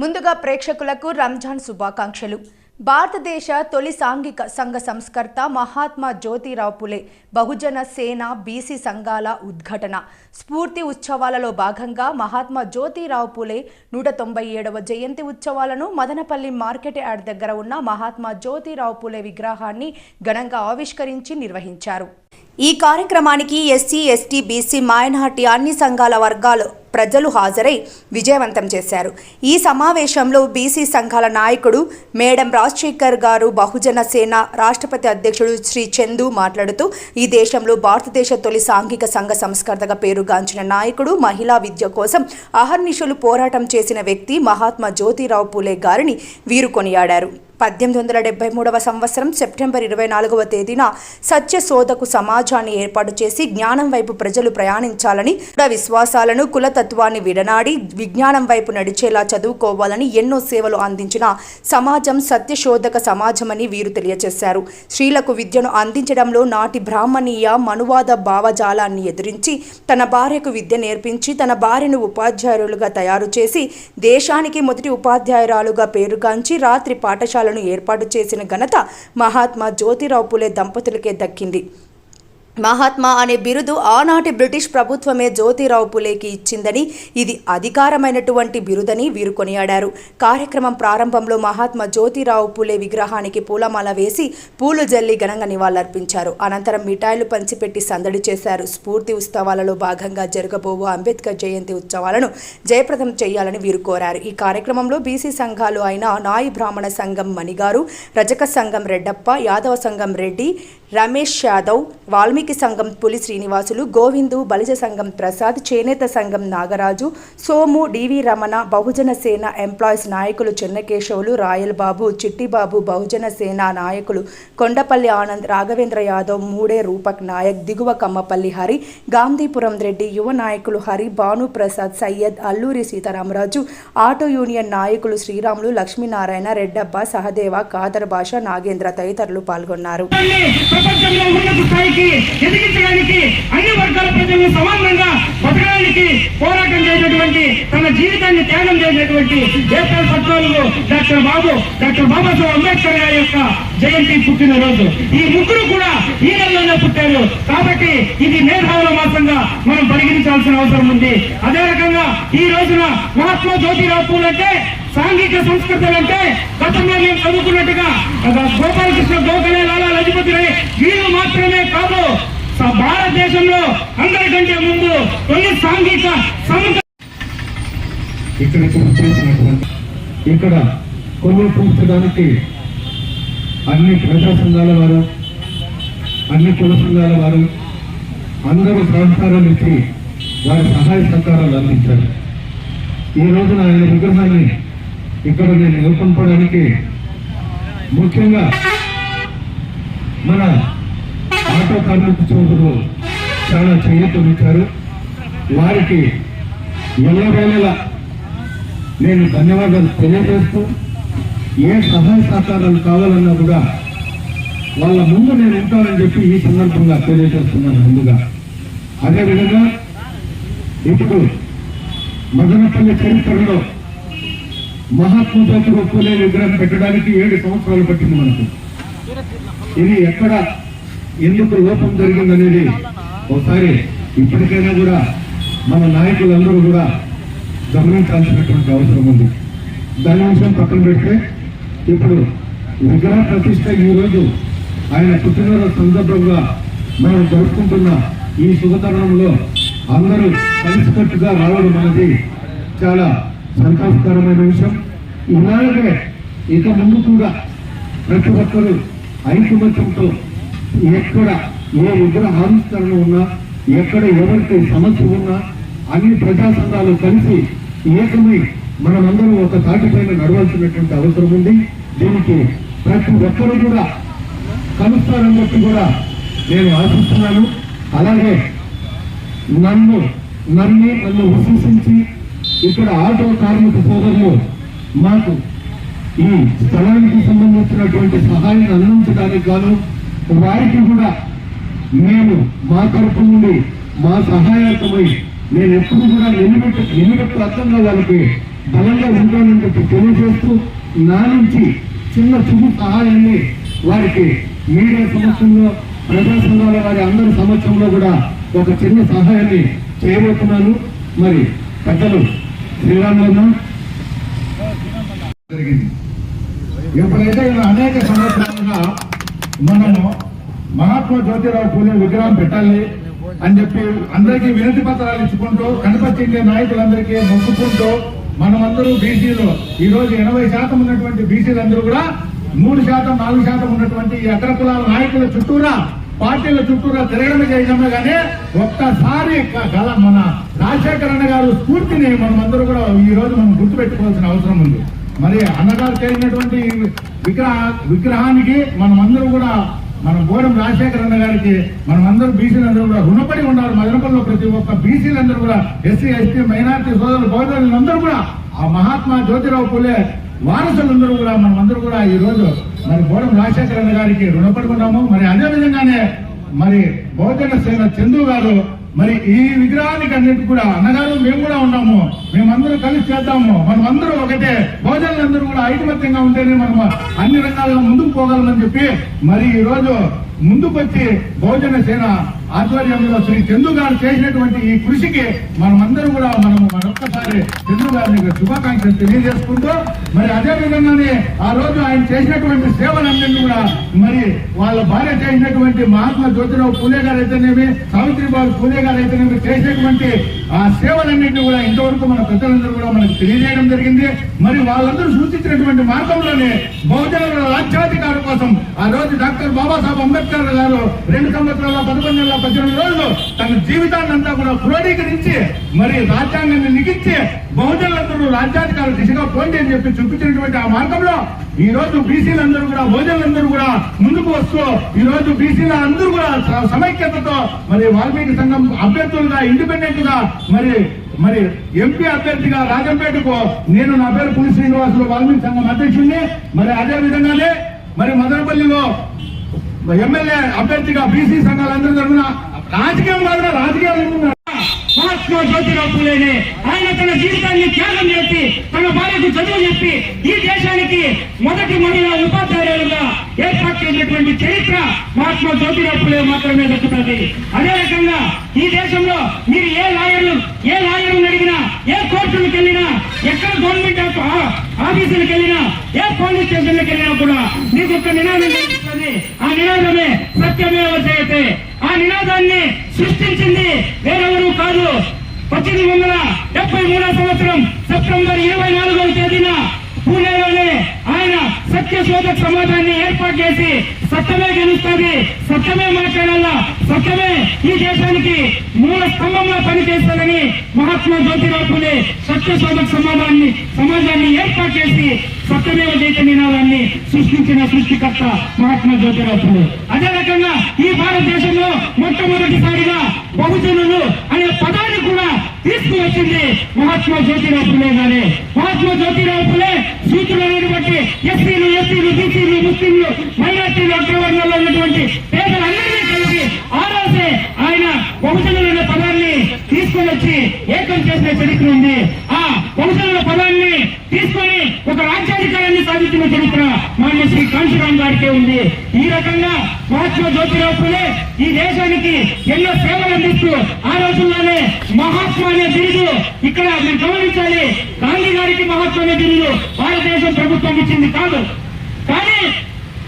ముందుగా ప్రేక్షకులకు రంజాన్ శుభాకాంక్షలు. భారతదేశ తొలి సాంఘిక సంఘ సంస్కర్త మహాత్మా జ్యోతిరావు పులే బహుజన సేన బీసీ సంఘాల ఉద్ఘాటన. స్ఫూర్తి ఉత్సవాలలో భాగంగా మహాత్మా జ్యోతిరావు పులే నూట తొంభై ఏడవ జయంతి ఉత్సవాలను మదనపల్లి మార్కెట్ యార్డ్ దగ్గర ఉన్న మహాత్మా జ్యోతిరావు పులే విగ్రహాన్ని ఘనంగా ఆవిష్కరించి నిర్వహించారు. ఈ కార్యక్రమానికి ఎస్సీ ఎస్టీ బీసీ మైనార్టీ అన్ని సంఘాల వర్గాలు ప్రజలు హాజరై విజయవంతం చేశారు. ఈ సమావేశంలో బీసీ సంఘాల నాయకుడు మేడం రాజశేఖర్ గారు బహుజన సేన రాష్ట్రపతి అధ్యక్షుడు శ్రీ చందు మాట్లాడుతూ ఈ దేశంలో భారతదేశ తొలి సాంఘిక సంఘ సంస్కర్తగా పేరుగాంచిన నాయకుడు మహిళా విద్య కోసం అహర్నిశలు పోరాటం చేసిన వ్యక్తి మహాత్మా జ్యోతిరావు పూలే గారిని వీరు కొనియాడారు. పద్దెనిమిది వందల డెబ్బై మూడవ సంవత్సరం సెప్టెంబర్ ఇరవై నాలుగవ తేదీన సత్య శోధకు సమాజాన్ని ఏర్పాటు చేసి జ్ఞానం వైపు ప్రజలు ప్రయాణించాలని విశ్వాసాలను కులతత్వాన్ని విడనాడి విజ్ఞానం వైపు నడిచేలా చదువుకోవాలని ఎన్నో సేవలు అందించిన సమాజం సత్యశోధక సమాజమని వీరు తెలియజేశారు. స్త్రీలకు విద్యను అందించడంలో నాటి బ్రాహ్మణీయ మనువాద భావజాలాన్ని ఎదిరించి తన భార్యకు విద్య నేర్పించి తన భార్యను ఉపాధ్యాయులుగా తయారు చేసి దేశానికి మొదటి ఉపాధ్యాయురాలుగా పేరుగాంచి రాత్రి పాఠశాల పాఠశాలను ఏర్పాటు చేసిన ఘనత మహాత్మా జ్యోతిరావు పులే దంపతులకే దక్కింది. మహాత్మా అనే బిరుదు ఆనాటి బ్రిటిష్ ప్రభుత్వమే జ్యోతిరావు పులేకి ఇచ్చిందని ఇది అధికారమైనటువంటి బిరుదని వీరు కొనియాడారు. కార్యక్రమం ప్రారంభంలో మహాత్మా జ్యోతిరావు పులే విగ్రహానికి పూలమాల వేసి పూలు జల్లి ఘనంగా నివాళులర్పించారు. అనంతరం మిఠాయిలు పంచిపెట్టి సందడి చేశారు. స్ఫూర్తి ఉత్సవాలలో భాగంగా జరగబోవు అంబేద్కర్ జయంతి ఉత్సవాలను జయప్రదం చేయాలని వీరు కోరారు. ఈ కార్యక్రమంలో బీసీ సంఘాలు అయిన నాయి బ్రాహ్మణ సంఘం మణిగారు రజక సంఘం రెడ్డప్ప యాదవ సంఘం రెడ్డి రమేష్ యాదవ్ వాల్మీకి సంఘం పులి శ్రీనివాసులు గోవిందు బలిజ సంఘం ప్రసాద్ చేనేత సంఘం నాగరాజు సోము డివి రమణ బహుజన సేన ఎంప్లాయీస్ నాయకులు చెన్నకేశవులు రాయల్ బాబు చిట్టిబాబు బహుజన సేన నాయకులు కొండపల్లి ఆనంద్ రాఘవేంద్ర యాదవ్ మూడే రూపక్ నాయక్ దిగువ కమ్మపల్లి హరి గాంధీపురం రెడ్డి యువ నాయకులు హరి భాను ప్రసాద్ సయ్యద్ అల్లూరి సీతారామరాజు ఆటో యూనియన్ నాయకులు శ్రీరాములు లక్ష్మీనారాయణ రెడ్డప్ప సహదేవ కాదర్ భాష నాగేంద్ర తదితరులు పాల్గొన్నారు. ప్రపంచంలో ఉన్నత స్థాయికి ఎదిగించడానికి అన్ని వర్గాల ప్రజలను సమానంగా బతకడానికి పోరాటం చేసినటువంటి తన జీవితాన్ని త్యాగం చేసినటువంటి ఏప్రిల్ పద్నాలుగు డాక్టర్ బాబు డాక్టర్ బాబాసాహెబ్ అంబేద్కర్ గారి యొక్క జయంతి పుట్టినరోజు. ఈ ముగ్గురు కూడా ఈ నెలలోనే పుట్టారు. కాబట్టి ఇది మేధావుల మాసంగా మనం పరిగణించాల్సిన అవసరం ఉంది. అదే రకంగా ఈ రోజున మహాత్మా జ్యోతిరావు పూలు అంటే సాంఘిక సంస్కృతులు అంటే గతంలో మేము చదువుకున్నట్టుగా గోపాలకృష్ణ గోఖలే లాలా లజపతి రాయ్ వీళ్ళు మాత్రమే కాదు భారతదేశంలో అందరికంటే ముందు కొన్ని సాంఘిక సంస్థ ఇక్కడ కొన్ని ఇక్కడ పూర్చడానికి అన్ని ప్రజా సంఘాల వారు అన్ని కుల సంఘాల వారు అందరూ సహకారం ఇచ్చి వారి సహాయ సహకారాలు అందించారు. ఈ రోజున ఆయన విగ్రహాన్ని ఇక్కడ నేను నెలకొల్పడానికి ముఖ్యంగా మన ఆటో కార్మిక చోదరులు చాలా చేయతమిచ్చారు వారికి ఎల్లవేళలా నేను ధన్యవాదాలు తెలియజేస్తూ ఏ సహాయ సహకారాలు కావాలన్నా కూడా వాళ్ళ ముందు నేను ఉంటానని చెప్పి ఈ సందర్భంగా తెలియజేస్తున్నాను ముందుగా. అదేవిధంగా ఇప్పుడు మదనపల్లి చరిత్రలో మహాత్మా జ్యోతిరావు పూలే విగ్రహం పెట్టడానికి ఏడు సంవత్సరాలు పట్టింది మనకు. ఇది ఎక్కడ ఎందుకు లోపం జరిగిందనేది ఒకసారి ఇప్పటికైనా కూడా మన నాయకులందరూ కూడా గమనించాల్సినటువంటి అవసరం ఉంది. దాని విషయం పక్కన పెడితే ఇప్పుడు విగ్రహ ప్రతిష్ట ఈ రోజు ఆయన పుట్టినరోజు సందర్భంగా మనం జరుపుకుంటున్న ఈ శుభతరుణంలో అందరూ కలిసికట్టుగా రావడం అనేది చాలా సంతోషకరమైన విషయం. ఇలాగే ఇక ముందు కూడా ప్రతి ఒక్కరూ ఐకమత్యంతో ఎక్కడ ఏ విగ్రహ ఆవిష్కరణ ఉన్నా ఎక్కడ ఎవరికి సమస్య ఉన్నా అన్ని ప్రజా సంఘాలు కలిసి ఏకమై మనమందరం ఒక తాటిపైన నడవాల్సినటువంటి అవసరం ఉంది. దీనికి ప్రతి ఒక్కరూ కూడా కలుస్తారని చెప్పి కూడా నేను ఆశిస్తున్నాను. అలాగే నన్ను నన్ను నన్ను విశ్వసించి ఇక్కడ ఆటో కార్మిక సోదరులు మాకు ఈ స్థలానికి సంబంధించినటువంటి సహాయాన్ని అందించడానికి గాను వారికి కూడా మేము మా తరపు నుండి మా సహాయార్థమై నేను ఎప్పుడు కూడా నిలబెట్టు నిలబెట్టు అర్థంగా వాళ్ళకి బలంగా ఉంటానని చెప్పి తెలియజేస్తూ నా నుంచి చిన్న చురు సహాయాన్ని వారికి మీడియా సమక్షంలో ప్రజా సంఘాల వారి అందరి సమక్షంలో కూడా ఒక చిన్న సహాయాన్ని చేయబోతున్నాను. మరి పెద్దలు శ్రీరాములన్న జరిగింది. ఎప్పుడైతే ఇలా అనేక సంవత్సరాలుగా మనము మహాత్మా జ్యోతిరావు పూలే విగ్రహం పెట్టాలి అని చెప్పి అందరికీ వినతి పత్రాలు ఇచ్చుకుంటూ కనపచ్చిండే నాయకులందరికీ మొక్కుకుంటూ మనమందరూ బీసీలు. ఈరోజు ఎనభై శాతం ఉన్నటువంటి బీసీలందరూ కూడా మూడు శాతం నాలుగు శాతం ఉన్నటువంటి ఈ అగ్ర కులాల నాయకుల చుట్టూరా పార్టీల చుట్టూరా తిరగడం చేయడమే కానీ ఒక్కసారి క- గల మన రాజశేఖర అన్న గారు స్ఫూర్తిని మనమందరూ కూడా ఈ రోజు మనం గుర్తుపెట్టుకోవాల్సిన అవసరం ఉంది. మరి అన్నగారు చేసినటువంటి విగ్రహ విగ్రహానికి మనమందరూ కూడా మన బోరం రాజశేఖర అన్న గారికి మనమందరూ బీసీలందరూ కూడా రుణపడి ఉన్నారు. మదనపల్లిలో ప్రతి ఒక్క బీసీలందరూ కూడా ఎస్సీ ఎస్టీ మైనార్టీ సోదరులు బౌద్ధులందరూ కూడా ఆ మహాత్మా జ్యోతిరావు పూలే వారసులందరూ కూడా మనమందరూ కూడా ఈ రోజు మరి బోరం రాజశేఖర అన్న గారికి రుణపడి ఉన్నాము. మరి అదే విధంగానే మరి బహుజన సేన చందు గారు మరి ఈ విగ్రహానికి అన్నిటి కూడా అన్నగారు మేము కూడా ఉన్నాము. మేమందరూ కలిసి చేద్దాము. మనమందరూ ఒకటే. భోజనాలందరూ కూడా ఐకమత్యంగా ఉంటేనే మనం అన్ని రంగాల్లో ముందుకు పోగలమని చెప్పి మరి ఈ రోజు ముందుకు వచ్చి బహుజన సేన ఆధ్వర్యంలో శ్రీ చందు గారు చేసినటువంటి ఈ కృషికి మనమందరం కూడా మనము మరొక్కసారి చందు గారిని శుభాకాంక్షలు తెలియజేసుకుంటూ మరి అదే విధంగానే ఆ రోజు ఆయన చేసినటువంటి సేవలన్నింటినీ కూడా మరి వాళ్ళ భార్య చేసినటువంటి మహాత్మా జ్యోతిరావు పూలే గారు అయితేనేమి సావిత్రిబాబు పూలే గారు అయితేనేమి చేసినటువంటి ఆ సేవలన్నింటినీ కూడా ఇంతవరకు మన ప్రజలందరూ కూడా మనకు తెలియజేయడం జరిగింది. మరి వాళ్ళందరూ సూచించినటువంటి మార్గంలోనే బహుజనుల రాజ్యాధికార కోసం ఆ రోజు డాక్టర్ బాబాసాహెబ్ అంబేద్కర్ గారు రెండు సంవత్సరాల పదకొండు నెలల పద్దెనిమిది రోజులు తన జీవితాన్ని అంతా కూడా క్రోడీకరించి మరి రాజ్యాంగాన్ని లిఖించి బహుజనులందరూ రాజ్యాధికారుల దిశగా పోండి అని చెప్పి చూపించినటువంటి ఆ మార్గంలో ఈ రోజు బీసీలందరూ కూడా బహుజనులందరూ కూడా ముందుకు వస్తూ ఈ రోజు బీసీల అందరూ కూడా సమైక్యతతో మరి వాల్మీకి సంఘం అభ్యర్థులుగా ఇండిపెండెంట్గా మరి మరి ఎంపీ అభ్యర్థిగా రాజంపేటకు నేను నా పేరు పులి శ్రీనివాసులు వాల్మీకి సంఘం అధ్యక్షుడిని. మరి అదే విధంగానే మరి మదనపల్లిలో ఎమ్మెల్యే అభ్యర్థిగా బీసీ సంఘాలందరూ తరఫున రాజకీయం కాదు రాజకీయాలు మహాత్మా జ్యోతిరావు పూలేనే ఆయన తన జీవితాన్ని త్యాగం చేసి తన భార్యకు చదువు చెప్పి ఈ దేశానికి మొదటి మహిళా ఉపాధ్యాయులుగా ఏర్పాటు చేసినటువంటి చరిత్ర మహాత్మా జ్యోతిరావు పూలే మాత్రమే దక్కుతుంది. అదే రకంగా ఈ దేశంలో మీరు ఏ లాయర్లు ఏ లాయర్లు అడిగినా ఏ కోర్టులకు వెళ్ళినా ఎక్కడ గవర్నమెంట్ ఆఫీసులకు వెళ్ళినా ఏ పోలీస్ స్టేషన్లకు వెళ్ళినా కూడా మీకు ఒక నినాదం కనిపిస్తుంది ఆ నినాదమే సత్యమేవ జయతే ఆ నినాదాన్ని సృష్టించింది వేరెవరు కాదు. పద్దెనిమిది వందల డెబ్బై మూడో సంవత్సరం సెప్టెంబర్ ఇరవై నాలుగవ తేదీన పూణేలోనే ఆయన సత్య శోధక సమాజాన్ని ఏర్పాటు చేసి సత్యమే గెలుస్తుంది సత్యమే మాట్లాడాలా సత్యమే ఈ దేశానికి మూల స్తంభంగా పనిచేస్తుందని మహాత్మా జ్యోతిరావు పూలే సత్య శోధక సమాజాన్ని సమాజాన్ని ఏర్పాటు చేసి సత్యమేవ జైత నినాదాన్ని సృష్టించిన సృష్టికర్త మహాత్మా జ్యోతిరావు అదే రకంగా ఈ భారతదేశంలో మొట్టమొదటిసారిగా బహుజనులు అనే పదాన్ని కూడా తీసుకువచ్చింది మహాత్మా జ్యోతిరావు పూలే గారే మహాత్మా జ్యోతిరావు పూలే సూత్రులను బట్టి ఎస్సీలు ఎస్సీలు బీసీలు ముస్లింలు మైనార్టీలు అగ్రవర్ణంలో ఉన్నటువంటి పేదలందరినీ కలిపి ఆరాసే ఆయన బహుజనులు అనే పదాన్ని తీసుకొని వచ్చి ఏకం చేసిన చరిత్ర ఉంది. ఆ పదాన్ని తీసుకొని ఒక రాజ్యాధికారాన్ని సాధించిన చరిత్ర మాన్య శ్రీ కాంశీరామ్ గారికే ఉంది. ఈ రకంగా మహాత్మా జ్యోతిరావు పూలే ఈ దేశానికి ఎన్నో సేవలు అందిస్తూ ఆ రోజుల్లోనే మహాత్మా అనే బిరుదు ఇక్కడ మీరు గమనించాలి. గాంధీ గారికి మహాత్మా అనే బిరుదు భారతదేశం ప్రభుత్వం ఇచ్చింది కాదు. కానీ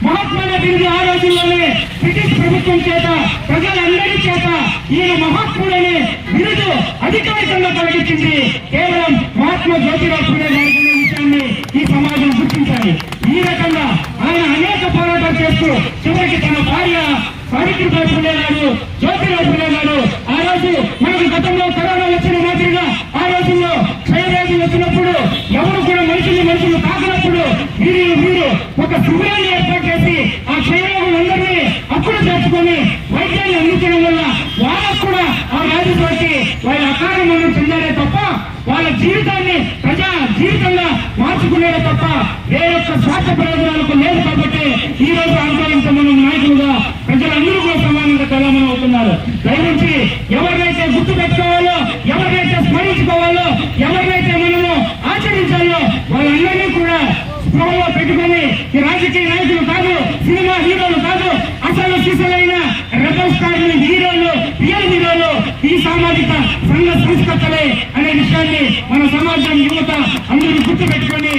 మహాత్మా గాంధీ ఆలోచనలోనే ఆ రోజుల్లోనే బ్రిటిష్ ప్రభుత్వం చేత ప్రజలందరి చేత ఈయన మహాత్ముడనే బిరుదు అధికారికంగా కలిగించింది కేవలం మహాత్మా జ్యోతిరావు పూలే గారికి విషయాన్ని ఈ సమాజం గుర్తించాలి. ఈ రకంగా ఆయన అనేక పోరాటాలు చేస్తూ చివరికి తన భార్య సావిత్రిబాయి పూలే గారు జ్యోతిరావు పూలే గారు ఆ రోజు మనకు గతంలో కరోనా వచ్చిన మాదిరిగా ఆ రోజుల్లో క్షయవ్యాధి వచ్చినప్పుడు ఎవరు కూడా మనుషులు మనుషులు వీరు మీరు మీరు ఒక శిబిరాన్ని ఏర్పాటు చేసి ఆ క్షయరోగులందరినీ అప్పుడు చేర్చుకొని వైద్యాన్ని అందించడం వల్ల వాళ్ళకు కూడా ఆ వ్యాధితోటి వాళ్ళ అకాల మనం చెందారే తప్ప వాళ్ళ జీవితాన్ని ప్రజా జీవితంగా మార్చుకునేదే తప్ప ఏ శ్వాస స్వార్థ ప్రయోజనాలకు లేదు కాబట్టి ఈ రోజు ఆందోళించమని నాయకులుగా ప్రజలందరూ కూడా సమానంగా తెలంగాణ అవుతున్నారు. దయవుంచి ఎవరినైతే గుర్తు పెట్టుకోవాలో ఎవరినైతే స్మరించుకోవాలో ఎవరినైతే మనము ఆచరించాలో పెట్టుకుని రాజకీయ నాయకులు కాదు సినిమా హీరోలు కాదు అసలు శిశులైన రెబల్ స్టార్ హీరోలు రియల్ హీరోలు ఈ సామాజిక సంఘ సంస్కర్తలే అనే విషయాన్ని మన సమాజం యువత అందరూ గుర్తుపెట్టుకొని